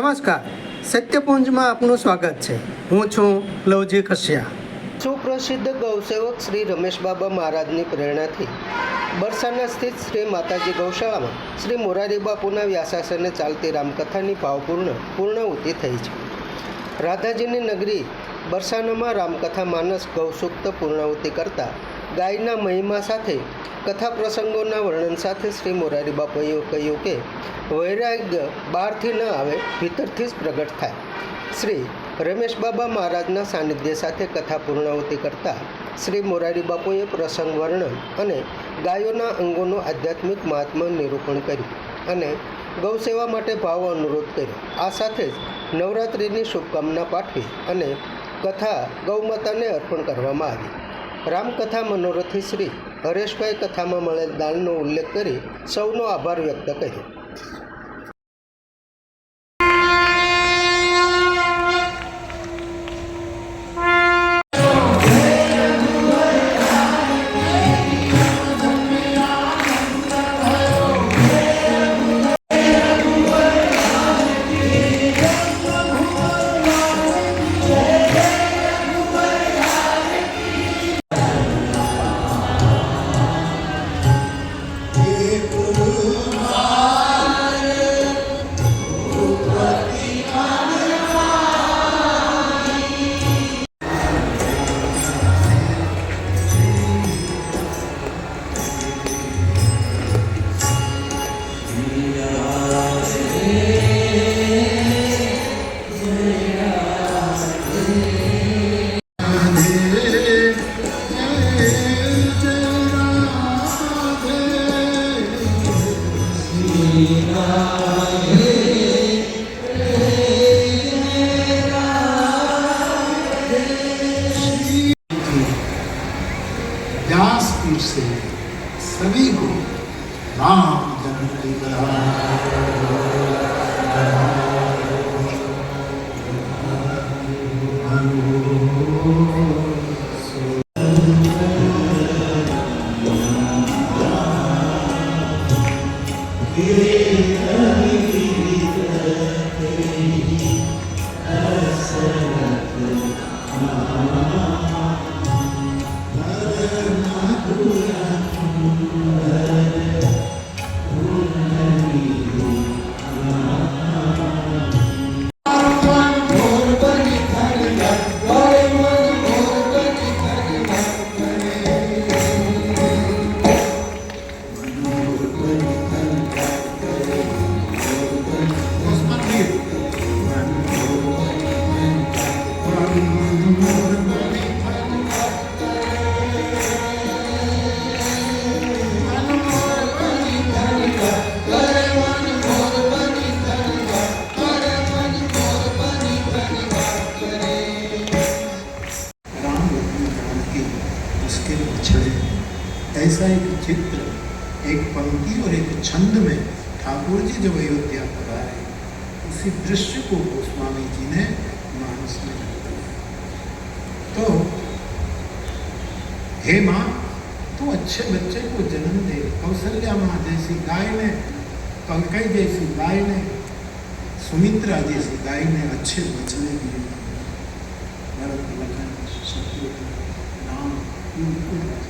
નમસ્કાર. સત્યપુંજમાં આપનું સ્વાગત છે. હું છું લવજી કશ્યા. સુપ્રસિદ્ધ ગૌસેવક શ્રી રમેશ બાબા મહારાજની પ્રેરણાથી બરસાના સ્થિત શ્રી માતાજી ગૌશાળામાં શ્રી મોરારી બાપુના વ્યાસાસને ચાલતી રામકથાની ભાવપૂર્ણ પૂર્ણાહુતિ થઈ છે. રાધાજીની નગરી બરસાનામાં રામકથા માનસ ગૌસુક્ત પૂર્ણાહુતિ કરતા ગાયના મહિમા સાથે, કથા પ્રસંગોના વર્ણન સાથે શ્રી મોરારી બાપુએ કહ્યું કે, વૈરાગ્ય બહારથી ન આવે, ભીતરથી જ પ્રગટ થાય. શ્રી રમેશ બાબા મહારાજના સાનિધ્ય સાથે કથા પૂર્ણાહુતિ કરતા શ્રી મોરારી બાપુએ પ્રસંગ વર્ણન અને ગાયોના અંગોનું આધ્યાત્મિક મહાત્મા નિરૂપણ કર્યું અને ગૌસેવા માટે ભાવ અનુરોધ કર્યો. આ સાથે જ નવરાત્રિની શુભકામના પાઠવી અને કથા ગૌમાતાને અર્પણ કરવામાં આવી. રામકથા મનોરથી શ્રી હરેશભાઈ કથામાં મળેલ દાનનો ઉલ્લેખ કરી સૌનો આભાર વ્યક્ત કર્યો. நாம் ஜபிக்கலாம் ऐसा एक चित्र, एक पंक्ति और एक छंद में ठाकुर जी जब अयोध्या पर आए, उसी दृश्य को गोस्वामी जी ने मानस में। तो हे माँ, तू तो अच्छे बच्चे को जन्म दे, कौशल्या माँ जैसी गाय ने, कलकई जैसी गाय ने, सुमित्रा जैसी गाय ने अच्छे बचने दिए भरत लखन, शत्रुघ्न, राम